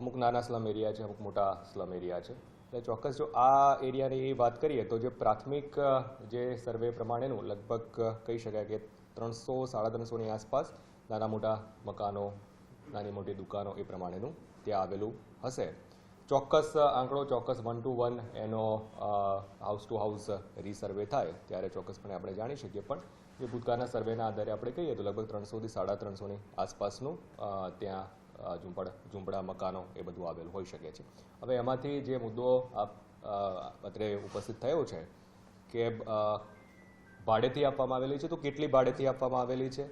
અમુક નાના slum area છે, અમુક મોટા સ્લમ એરિયા છે. એટલે ચોક્કસ જો આ એરિયાની વાત કરીએ તો જે પ્રાથમિક જે સર્વે પ્રમાણેનું લગભગ કહી શકાય કે ત્રણસો, સાડા ત્રણસોની આસપાસ નાના મોટા મકાનો, નાની મોટી દુકાનો એ પ્રમાણેનું ત્યાં આવેલું હશે. ચોક્કસ આંકડો ચોક્કસ વન ટુ વન એનો હાઉસ ટુ હાઉસ રીસર્વે થાય, ત્યારે ચોક્કસપણે આપણે જાણી શકીએ. પણ જે ભૂતકાળના સર્વેના આધારે આપણે કહીએ તો લગભગ ત્રણસોથી સાડા ત્રણસોની આસપાસનું ત્યાં ઝૂંપડ, ઝૂંપડા, મકાનો એ બધું આવેલું હોઈ શકે છે. હવે એમાંથી જે મુદ્દો આપ અત્રે ઉપસ્થિત થયો છે કે ભાડેથી આપવામાં આવેલી છે, તો કેટલી ભાડેથી આપવામાં આવેલી છે?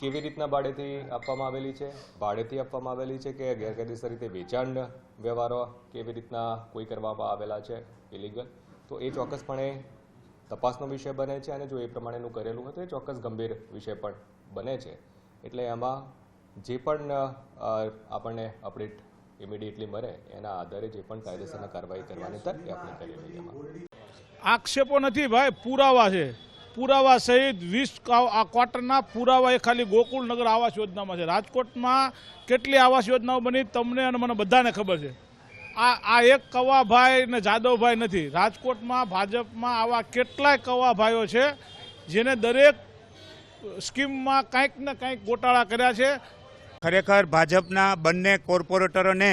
કેવી રીતના ભાડેથી આપવામાં આવેલી છે? ભાડેથી આપવામાં આવેલી છે કે ગેરકાયદેસર રીતે વેચાણ વ્યવહારો કેવી રીતના કોઈ કરવામાં આવેલા છે? ઇલીગલ તો એ ચોક્કસપણે તપાસનો વિષય બને છે અને જો એ પ્રમાણેનું કરેલું હોય તો એ ચોક્કસ ગંભીર વિષય પણ બને છે. એટલે એમાં જે પણ આપણને અપડેટ ઇમિડિયેટલી મળે, એના આધારે જે પણ કાયદેસરની કાર્યવાહી કરવાની તક આપણે કરેલી એમાં. આક્ષેપો નથી ભાઈ, પુરાવા છે. પુરાવા સહિત વીસ આ ક્વાર્ટરના પુરાવા એ ખાલી ગોકુળનગર આવાસ યોજનામાં છે. રાજકોટમાં કેટલી આવાસ યોજનાઓ બની તમને અને મને બધાને ખબર છે. આ આ એક કવાભાઈ ને જાદવભાઈ નથી. રાજકોટમાં, ભાજપમાં આવા કેટલાય કવાભાઈઓ છે, જેને દરેક સ્કીમમાં કંઈક ને કંઈક ગોટાળા કર્યા છે. ખરેખર ભાજપના બંને કોર્પોરેટરોને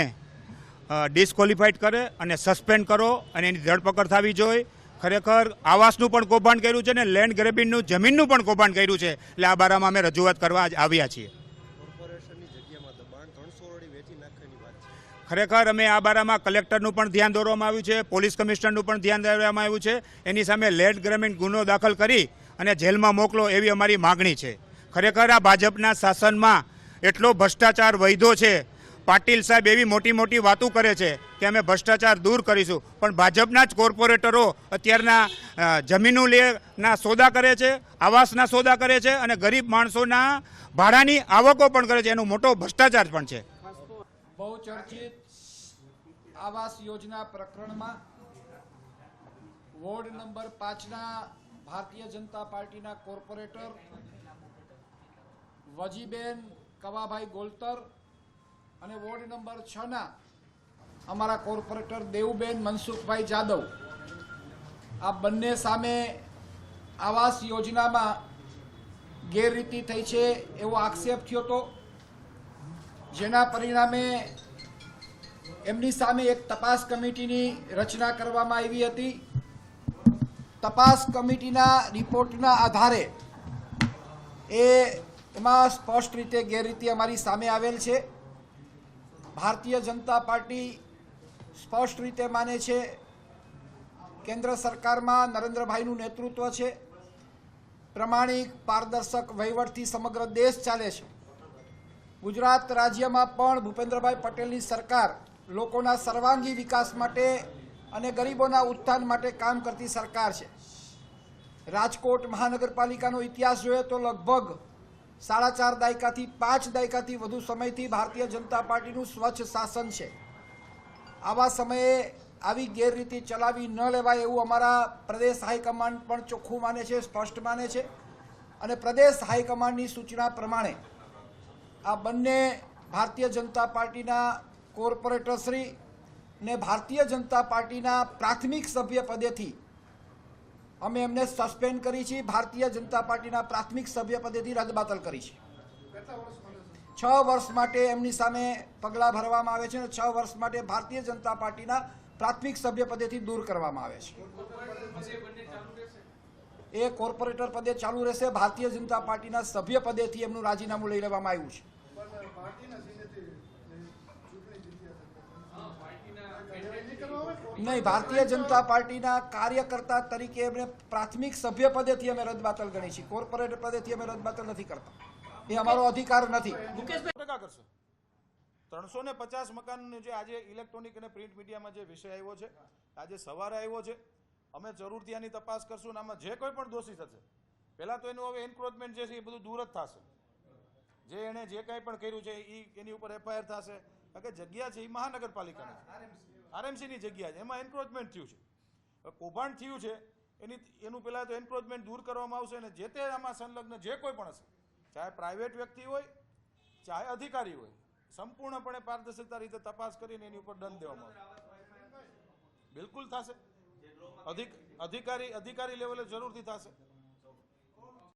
ડિસ્કોલિફાઈડ કરે અને સસ્પેન્ડ કરો અને એની ધરપકડ થવી જોઈએ. ખરેખર આવાસનું પણ કૌભાંડ કર્યું છે ને લેન્ડ ગ્રેબિંગનું જમીનનું પણ કૌભાંડ કર્યું છે. એટલે આ બારામાં અમે રજૂઆત કરવા આજ આવ્યા છીએ. ખરેખર અમે આ બારામાં કલેક્ટરનું પણ ધ્યાન દોરવામાં આવ્યું છે પોલીસ કમિશનરનું પણ ધ્યાન દોરવામાં આવ્યું છે. એની સામે લેન્ડ ગ્રેબિંગ ગુનો દાખલ કરી અને જેલમાં મોકલો એવી અમારી માગણી છે. ખરેખર આ ભાજપના શાસનમાં એટલો ભ્રષ્ટાચાર વૈધો છે. પાટીલ સાહેબ એવી મોટી મોટી વાતો કરે છે કે અમે ભ્રષ્ટાચાર દૂર કરીશું. પણ ભાજપના જ કોર્પોરેટરો અત્યારના જમીનો લેના સોદા કરે છે, આવાસના સોદા કરે છે અને ગરીબ માણસોના ભાડાની આવકો પણ કરે છે. એનો મોટો ભ્રષ્ટાચાર પણ છે. બહુચર્ચિત આવાસ યોજના પ્રકરણમાં વોર્ડ નંબર પાંચના ભારતીય જનતા પાર્ટીના કોર્પોરેટર વજીબેન કવાભાઈ ગોલતર અને વોર્ડ નંબર છના અમારા કોર્પોરેટર દેવુબેન મનસુખભાઈ જાદવ. આ બંને સામે આવાસ યોજનામાં ગેરરીતિ થઈ છે એવો આક્ષેપ થયો હતો. જેના પરિણામે એમની સામે એક તપાસ કમિટીની રચના કરવામાં આવી હતી. તપાસ કમિટીના રિપોર્ટના આધારે એ એમાં સ્પષ્ટ રીતે ગેરરીતિ અમારી સામે આવેલ છે. ભારતીય જનતા પાર્ટી સ્પષ્ટ રીતે માને છે. કેન્દ્ર સરકારમાં નરેન્દ્રભાઈનું નેતૃત્વ છે. પ્રમાણિક પારદર્શક વહીવટથી સમગ્ર દેશ ચાલે છે. ગુજરાત રાજ્યમાં પણ ભૂપેન્દ્રભાઈ પટેલની સરકાર લોકોના સર્વાંગી વિકાસ માટે અને ગરીબોના ઉત્થાન માટે કામ કરતી સરકાર છે. રાજકોટ મહાનગરપાલિકાનો ઇતિહાસ જોઈએ તો લગભગ સાડા ચાર દાયકાથી પાંચ દાયકાથી વધુ સમયથી ભારતીય જનતા પાર્ટીનું સ્વચ્છ શાસન છે. આવા સમયે આવી ગેરરીતિ ચલાવી ન લેવાય એવું અમારા પ્રદેશ હાઈકમાન્ડ પણ ચોખ્ખું માને છે, સ્પષ્ટ માને છે. અને પ્રદેશ હાઈકમાન્ડની સૂચના પ્રમાણે આ બંને ભારતીય જનતા પાર્ટીના કોર્પોરેટરશ્રી ને ભારતીય જનતા પાર્ટીના પ્રાથમિક સભ્ય પદેથી અમે એમને સસ્પેન્ડ કરી છે. ભારતીય જનતા પાર્ટીના પ્રાથમિક સભ્ય પદેથી રદબાતલ કરી છે. છ વર્ષ માટે એમની સામે પગલાં ભરવામાં આવે છે અને છ વર્ષ માટે ભારતીય જનતા પાર્ટીના પ્રાથમિક સભ્ય પદેથી દૂર કરવામાં આવે છે. એ કોર્પોરેટર પદે ચાલુ રહેશે. ભારતીય જનતા પાર્ટીના સભ્ય પદેથી એમનું રાજીનામું લઈ લેવામાં આવ્યું છે. નહીં ભારતીય જનતા પાર્ટીના કાર્યકર્તા તરીકે એમને પ્રાથમિક સભ્ય પદેથી અમે રદબાતલ ગણી છે કોર્પોરેટ પદેથી અમે રદબાતલ નથી કરતા. એ અમારો અધિકાર નથી. કરશે? ત્રણસો ને પચાસ મકાનનું જે આજે ઇલેક્ટ્રોનિક અને પ્રિન્ટ મીડિયામાં જે વિષય આવ્યો છે આજે સવારે આવ્યો છે. અમે જરૂરથી આની તપાસ કરશું અને આમાં જે કોઈ પણ દોષી થશે પહેલાં તો એનું હવે એન્ક્રોચમેન્ટ જે છે એ બધું દૂર જ થશે. જે એણે જે કાંઈ પણ કર્યું છે એ એની ઉપર એફઆઈઆર થશે. કારણ કે જગ્યા છે એ મહાનગરપાલિકાની આરએમસીની જગ્યા છે. એમાં એન્ક્રોચમેન્ટ થયું છે. કૌભાંડ થયું છે એની એનું પહેલાં તો એન્ક્રોચમેન્ટ દૂર કરવામાં આવશે અને જે તે આમાં સંલગ્ન જે કોઈ પણ હશે ચાહે પ્રાઇવેટ વ્યક્તિ હોય ચાહે અધિકારી હોય સંપૂર્ણપણે પારદર્શકતા રીતે તપાસ કરીને એની ઉપર દંડ દેવામાં આવે બિલકુલ. થશે. અધિક અધિકારી અધિકારી લેવલે જરૂરથી થશે.